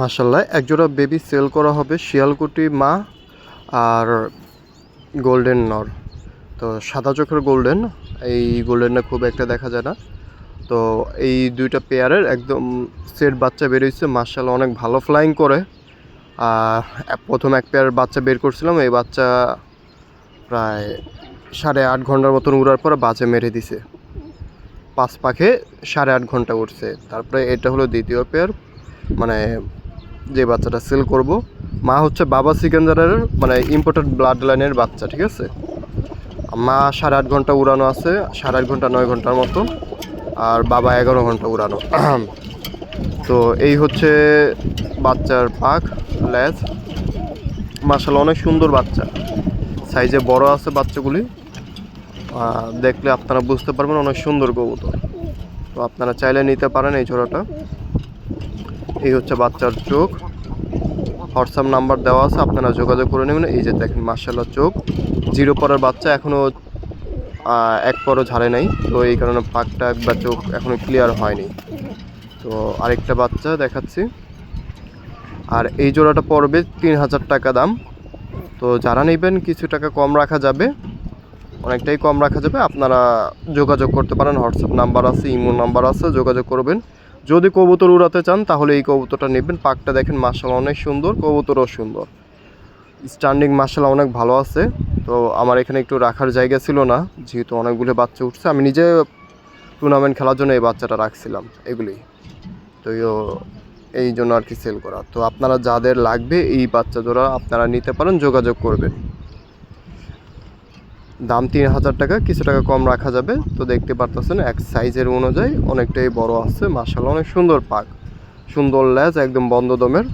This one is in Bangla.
মাসাল্লাহ একজোড়া বেবি সেল করা হবে শিয়ালকুটি মা আর গোল্ডেন নর। তো সাদা চোখের গোল্ডেন এই গোল্ডেনটা খুব একটা দেখা যায় না। তো এই দুইটা পেয়ারের একদম সেট বাচ্চা বেরিয়েছে মার্শাল্লাহ অনেক ভালো ফ্লাইং করে। আর প্রথম এক পেয়ার বাচ্চা বের করছিলাম, এই বাচ্চা প্রায় সাড়ে আট ঘণ্টার মতন উড়ার পরে বাজে মেরে দিছে। পাঁচ পাখে সাড়ে আট ঘণ্টা উঠছে তারপরে এটা হলো দ্বিতীয় পেয়ার মানে যে বাচ্চাটা সেল করব, মা হচ্ছে বাবা সিকেন্দারের মানে ইম্পোর্টেড ব্লাড লাইনের বাচ্চা, ঠিক আছে? মা সাড়ে আট ঘণ্টা উড়ানো আছে, সাড়ে আট ঘণ্টা নয় ঘণ্টার মতো, আর বাবা এগারো ঘণ্টা উড়ানো। তো এই হচ্ছে বাচ্চার পাক ল্যাজ মার্শাল অনেক সুন্দর বাচ্চা। সাইজে বড় আছে বাচ্চাগুলি। দেখলে আপনারা বুঝতে পারবেন অনেক সুন্দর কবুতর। তো আপনারা চাইলে নিতে পারেন এই জোড়াটা এই হচ্ছে বাচ্চার চোখ। হোয়াটসঅ্যাপ নাম্বার দেওয়া আছে, আপনারা যোগাযোগ করে নেবেন। এই যে দেখেন মার্শাল্লাহ চোখ। জিরো পরের বাচ্চা এখনও এক পরও ঝাড়ে নাই। তো এই কারণে পাকটা বা চোখ এখনও ক্লিয়ার হয়নি। তো আরেকটা বাচ্চা দেখাচ্ছি। আর এই জোড়াটা পড়বে তিন হাজার টাকা দাম। তো যারা নেবেন, কিছু টাকা কম রাখা যাবে। অনেকটাই কম রাখা যাবে। আপনারা যোগাযোগ করতে পারেন। হোয়াটসঅ্যাপ নাম্বার আছে, ইমো নাম্বার আছে, যোগাযোগ করবেন। যদি কবুতর উড়াতে চান, তাহলে এই কবুতরটা নেবেন। পাকটা দেখেন মার্শাল অনেক সুন্দর, কবুতরও সুন্দর। স্ট্যান্ডিং মার্শাল অনেক ভালো আছে। তো আমার এখানে একটু রাখার জায়গা ছিল না, যেহেতু অনেকগুলো বাচ্চা উঠছে। আমি নিজে টুর্নামেন্ট খেলার জন্য এই বাচ্চাটা রাখছিলাম এগুলি তো এই জন্য আর কি সেল করা। তো আপনারা যাদের লাগবে এই বাচ্চা জোড়া আপনারা নিতে পারেন, যোগাযোগ করবেন। দাম তিন হাজার টাকা, কিছু টাকা কম রাখা যাবে। তো দেখতে পারতেছেন, এক সাইজের অনুযায়ী অনেকটাই বড় আছে মার্শাল অনেক সুন্দর পাক সুন্দর ল্যাজ একদম বন্ধ দমের।